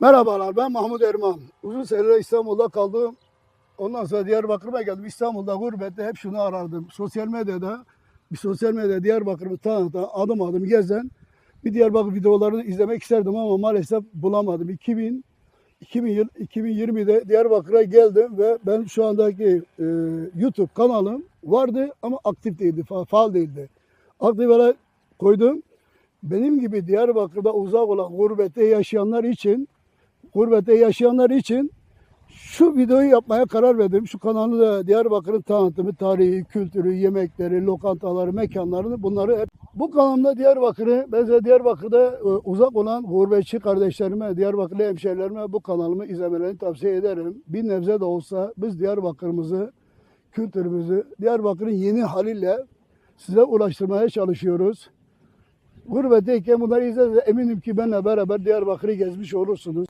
Merhabalar ben Mahmut Erman. Uzun süreler İstanbul'da kaldım. Ondan sonra Diyarbakır'a geldim. İstanbul'da gurbette hep şunu arardım. Sosyal medyada bir sosyal medya Diyarbakır'ı tanıtan, adım adım gezen bir Diyarbakır videolarını izlemek isterdim ama maalesef bulamadım. 2000 2000 yıl 2020'de Diyarbakır'a geldim ve ben şu andaki e, YouTube kanalım vardı ama aktif değildi, fa- faal değildi. Aktiflere koydum. Benim gibi Diyarbakır'da uzak olan gurbette yaşayanlar için gurbette yaşayanlar için şu videoyu yapmaya karar verdim. Şu kanalı da Diyarbakır'ın tanıtımı, tarihi, kültürü, yemekleri, lokantaları, mekanlarını bunları hep bu kanalımda Diyarbakır'ı, ben de Diyarbakır'da e, uzak olan gurbetçi kardeşlerime, Diyarbakırlı hemşehrilerime bu kanalımı izlemelerini tavsiye ederim. Bir nebze de olsa biz Diyarbakır'ımızı, kültürümüzü, Diyarbakır'ın yeni haliyle size ulaştırmaya çalışıyoruz. Gurbetteyken bunları izlerse eminim ki benimle beraber Diyarbakır'ı gezmiş olursunuz.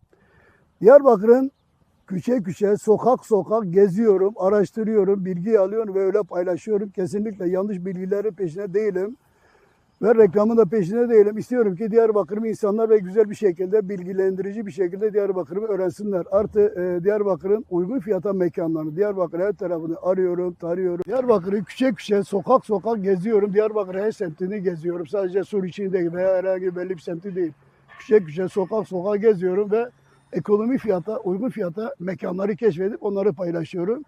Diyarbakır'ın küçe küçe, sokak sokak geziyorum, araştırıyorum, bilgi alıyorum ve öyle paylaşıyorum. Kesinlikle yanlış bilgilerin peşine değilim. Ve reklamın da peşine değilim. İstiyorum ki Diyarbakır'ımı insanlar ve güzel bir şekilde, bilgilendirici bir şekilde Diyarbakır'ımı öğrensinler. Artı e, Diyarbakır'ın uygun fiyata mekanlarını, Diyarbakır her tarafını arıyorum, tarıyorum. Diyarbakır'ı küçe küçe, sokak sokak geziyorum. Diyarbakır her semtini geziyorum. Sadece Sur için değil veya herhangi belli bir semti değil. Küçe küçe, sokak sokak geziyorum ve ekonomi fiyata, uygun fiyata mekanları keşfedip onları paylaşıyorum.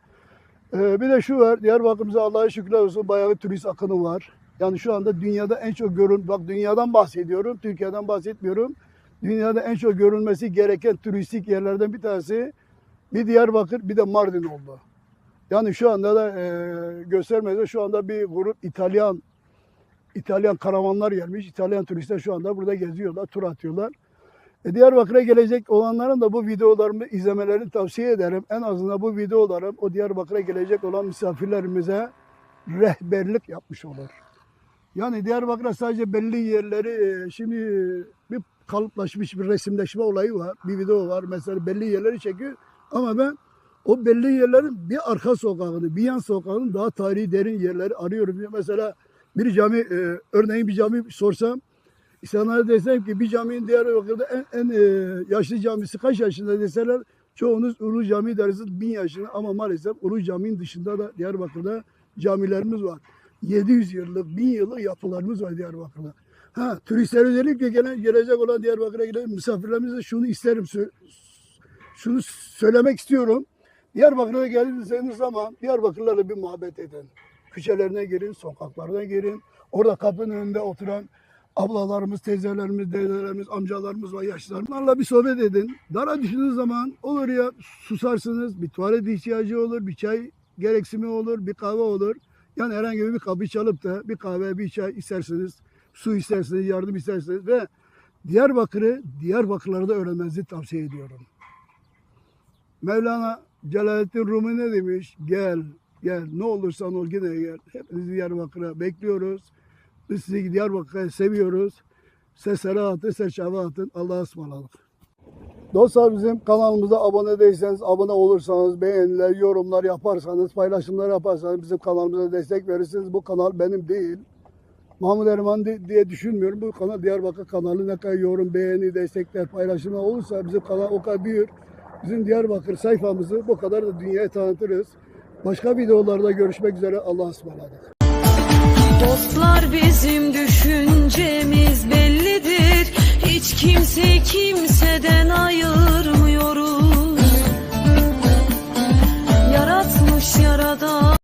Ee, bir de şu var, Diyarbakır'ımıza Allah'a şükürler olsun bayağı bir turist akını var. Yani şu anda dünyada en çok görün, bak dünyadan bahsediyorum, Türkiye'den bahsetmiyorum. Dünyada en çok görülmesi gereken turistik yerlerden bir tanesi bir Diyarbakır bir de Mardin oldu. Yani şu anda da e, göstermede şu anda bir grup İtalyan İtalyan karavanlar gelmiş. İtalyan turistler şu anda burada geziyorlar, tur atıyorlar. E, Diyarbakır'a gelecek olanların da bu videolarımı izlemelerini tavsiye ederim. En azından bu videolarım o Diyarbakır'a gelecek olan misafirlerimize rehberlik yapmış olur. Yani Diyarbakır'a sadece belli yerleri e, şimdi bir kalıplaşmış bir resimleşme olayı var. Bir video var. Mesela belli yerleri çekiyor. Ama ben o belli yerlerin bir arka sokağını, bir yan sokağının daha tarihi derin yerleri arıyorum. Mesela bir cami, e, örneğin bir cami sorsam İnsanlara desem ki bir caminin Diyarbakır'da en, en e, yaşlı camisi kaç yaşında deseler çoğunuz Ulu Cami dersiniz bin yaşında ama maalesef Ulu Cami'nin dışında da Diyarbakır'da camilerimiz var. 700 yıllık, 1000 yıllık yapılarımız var Diyarbakır'da. Ha, turistler özellikle gelen, gelecek olan Diyarbakır'a gelen misafirlerimize şunu isterim, şunu söylemek istiyorum. Diyarbakır'a geldiğiniz zaman Diyarbakırlarla bir muhabbet edin. Küçelerine girin, sokaklarına girin. Orada kapının önünde oturan ablalarımız, teyzelerimiz, dedelerimiz, amcalarımız var, yaşlılarımız. Onlarla bir sohbet edin. Dara düşündüğünüz zaman olur ya susarsınız, bir tuvalet ihtiyacı olur, bir çay gereksimi olur, bir kahve olur. Yani herhangi bir kapı çalıp da bir kahve, bir çay istersiniz, su istersiniz, yardım istersiniz ve Diyarbakır'ı Diyarbakırlarda öğrenmenizi tavsiye ediyorum. Mevlana Celaleddin Rumi ne demiş? Gel, gel, ne olursan ol yine gel. Hepinizi Diyarbakır'a bekliyoruz. Biz sizi Diyarbakır'ı seviyoruz. Seslere atın, serçave atın. Allah'a ısmarladık. Dostlar bizim kanalımıza abone değilseniz, abone olursanız, beğeniler, yorumlar yaparsanız, paylaşımlar yaparsanız bizim kanalımıza destek verirsiniz. Bu kanal benim değil. Mahmut Erman di- diye düşünmüyorum. Bu kanal Diyarbakır kanalı ne kadar yorum, beğeni, destekler, paylaşımlar olursa bizim kanal o kadar büyür. Bizim Diyarbakır sayfamızı bu kadar da dünyaya tanıtırız. Başka videolarda görüşmek üzere. Allah'a ısmarladık. Dostlar bizim düşüncemiz bellidir. Hiç kimse kimseden ayırmıyorum